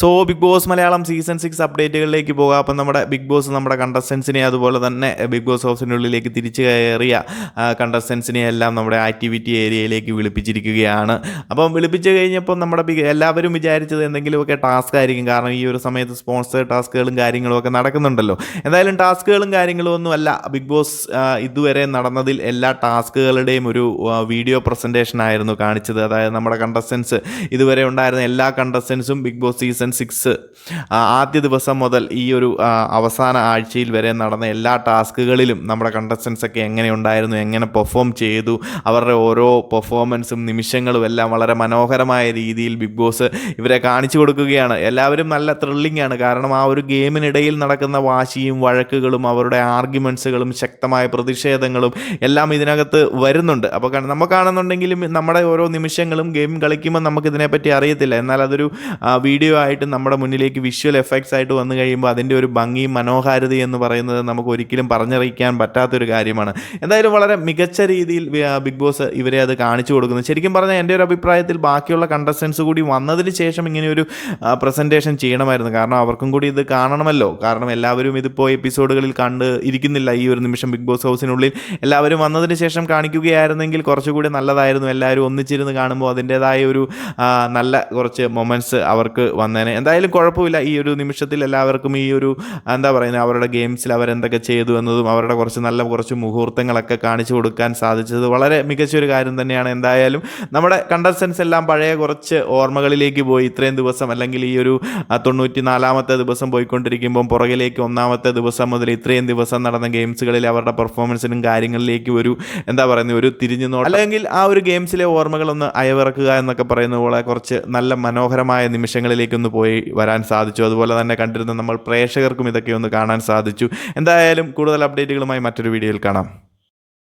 So Bigg Boss Malayalam season six അപ്ഡേറ്റുകളിലേക്ക് പോകാം. അപ്പം നമ്മുടെ ബിഗ് ബോസ് നമ്മുടെ കണ്ടസ്റ്റൻസിനെ അതുപോലെ തന്നെ ബിഗ് ബോസ് ഹൗസിനുള്ളിലേക്ക് തിരിച്ചു കയറിയ കണ്ടസ്റ്റൻസിനെ എല്ലാം നമ്മുടെ ആക്ടിവിറ്റി ഏരിയയിലേക്ക് വിളിപ്പിച്ചിരിക്കുകയാണ്. അപ്പം വിളിപ്പിച്ചു കഴിഞ്ഞപ്പോൾ നമ്മുടെ എല്ലാവരും വിചാരിച്ചത് എന്തെങ്കിലുമൊക്കെ ടാസ്ക് ആയിരിക്കും. കാരണം ഈ ഒരു സമയത്ത് സ്പോൺസർ ടാസ്കുകളും കാര്യങ്ങളും ഒക്കെ നടക്കുന്നുണ്ടല്ലോ. എന്തായാലും ടാസ്കുകളും കാര്യങ്ങളും ഒന്നും അല്ല ബിഗ് ബോസ് ഇതുവരെ നടന്നതിൽ എല്ലാ ടാസ്കുകളുടെയും ഒരു വീഡിയോ പ്രസന്റേഷൻ ആയിരുന്നു കാണിച്ചത്. അതായത് നമ്മുടെ കണ്ടസ്റ്റൻസ് ഇതുവരെ ഉണ്ടായിരുന്ന എല്ലാ കണ്ടസ്റ്റൻസും ബിഗ് ബോസ് സീസൺ സിക്സ് ആദ്യ ദിവസം മുതൽ ഈ ഒരു അവസാന ആഴ്ചയിൽ വരെ നടന്ന എല്ലാ ടാസ്കുകളിലും നമ്മുടെ കണ്ടസ്റ്റൻസ് ഒക്കെ എങ്ങനെ ഉണ്ടായിരുന്നു എങ്ങനെ പെർഫോം ചെയ്തു അവരുടെ ഓരോ പെർഫോമൻസും നിമിഷങ്ങളും എല്ലാം വളരെ മനോഹരമായ രീതിയിൽ ബിഗ് ബോസ് ഇവരെ കാണിച്ചു കൊടുക്കുകയാണ്. എല്ലാവരും നല്ല ത്രില്ലിംഗ് ആണ്. കാരണം ആ ഒരു ഗെയിമിനിടയിൽ നടക്കുന്ന വാശിയും വഴക്കുകളും അവരുടെ ആർഗ്യുമെൻസുകളും ശക്തമായ പ്രതിഷേധങ്ങളും എല്ലാം ഇതിനകത്ത് വരുന്നുണ്ട്. അപ്പോൾ നമുക്കാണെന്നുണ്ടെങ്കിലും നമുക്ക് നമ്മുടെ ഓരോ നിമിഷങ്ങളും ഗെയിം കളിക്കുമ്പോൾ നമുക്കിതിനെപ്പറ്റി അറിയത്തില്ല. എന്നാൽ അതൊരു വീഡിയോ നമ്മുടെ മുന്നിലേക്ക് വിഷ്വൽ എഫക്ട്സ് ആയിട്ട് വന്നു കഴിയുമ്പോൾ അതിന്റെ ഒരു ഭംഗി മനോഹാരിത എന്ന് പറയുന്നത് നമുക്ക് ഒരിക്കലും പറഞ്ഞറിയിക്കാൻ പറ്റാത്തൊരു കാര്യമാണ്. എന്തായാലും വളരെ മികച്ച രീതിയിൽ ബിഗ് ബോസ് ഇവരെ അത് കാണിച്ചു കൊടുക്കുന്നു. ശരിക്കും പറഞ്ഞാൽ എന്റെ ഒരു അഭിപ്രായത്തിൽ ബാക്കിയുള്ള കണ്ടസ്റ്റൻസ് കൂടി വന്നതിന് ശേഷം ഇങ്ങനെ ഒരു പ്രസന്റേഷൻ ചെയ്യണമായിരുന്നു. കാരണം അവർക്കും കൂടി ഇത് കാണണമല്ലോ. കാരണം എല്ലാവരും ഇതിപ്പോൾ എപ്പിസോഡുകളിൽ കണ്ട് ഇരിക്കുന്നില്ല ഈ ഒരു നിമിഷം ബിഗ് ബോസ് ഹൗസിനുള്ളിൽ. എല്ലാവരും വന്നതിന് ശേഷം കാണിക്കുകയായിരുന്നെങ്കിൽ കുറച്ചുകൂടി നല്ലതായിരുന്നു. എല്ലാവരും ഒന്നിച്ചിരുന്ന് കാണുമ്പോൾ അതിന്റെതായ ഒരു നല്ല കുറച്ച് മൊമെന്റ്സ് അവർക്ക് വന്നേനെ എന്തായാലും കുഴപ്പമില്ല. ഈ ഒരു നിമിഷത്തിൽ എല്ലാവർക്കും ഈ ഒരു എന്താ പറയുന്നത് അവരുടെ ഗെയിംസിൽ അവരെന്തൊക്കെ ചെയ്തു എന്നതും അവരുടെ കുറച്ച് നല്ല കുറച്ച് മുഹൂർത്തങ്ങളൊക്കെ കാണിച്ചു കൊടുക്കാൻ സാധിച്ചത് വളരെ മികച്ചൊരു കാര്യം തന്നെയാണ്. എന്തായാലും നമ്മുടെ കണ്ടസ്റ്റൻസ് എല്ലാം പഴയ കുറച്ച് ഓർമ്മകളിലേക്ക് പോയി. ഇത്രയും ദിവസം അല്ലെങ്കിൽ ഈ ഒരു തൊണ്ണൂറ്റി നാലാമത്തെ ദിവസം പോയിക്കൊണ്ടിരിക്കുമ്പം പുറകിലേക്ക് ഒന്നാമത്തെ ദിവസം മുതൽ ഇത്രയും ദിവസം നടന്ന ഗെയിംസുകളിൽ അവരുടെ പെർഫോമൻസിനും കാര്യങ്ങളിലേക്ക് ഒരു എന്താ പറയുന്നത് ഒരു തിരിഞ്ഞു നോട്ടം. അല്ലെങ്കിൽ ആ ഒരു ഗെയിംസിലെ ഓർമ്മകളൊന്ന് അയവിറക്കുക എന്നൊക്കെ പറയുന്ന പോലെ കുറച്ച് നല്ല മനോഹരമായ നിമിഷങ്ങളിലേക്കൊന്ന് പോയി വരാൻ സാധിച്ചു. അതുപോലെ തന്നെ കണ്ടിരുന്ന നമ്മൾ പ്രേക്ഷകർക്കും ഇതൊക്കെ ഒന്ന് കാണാൻ സാധിച്ചു. എന്തായാലും കൂടുതൽ അപ്ഡേറ്റുകളുമായി മറ്റൊരു വീഡിയോയിൽ കാണാം.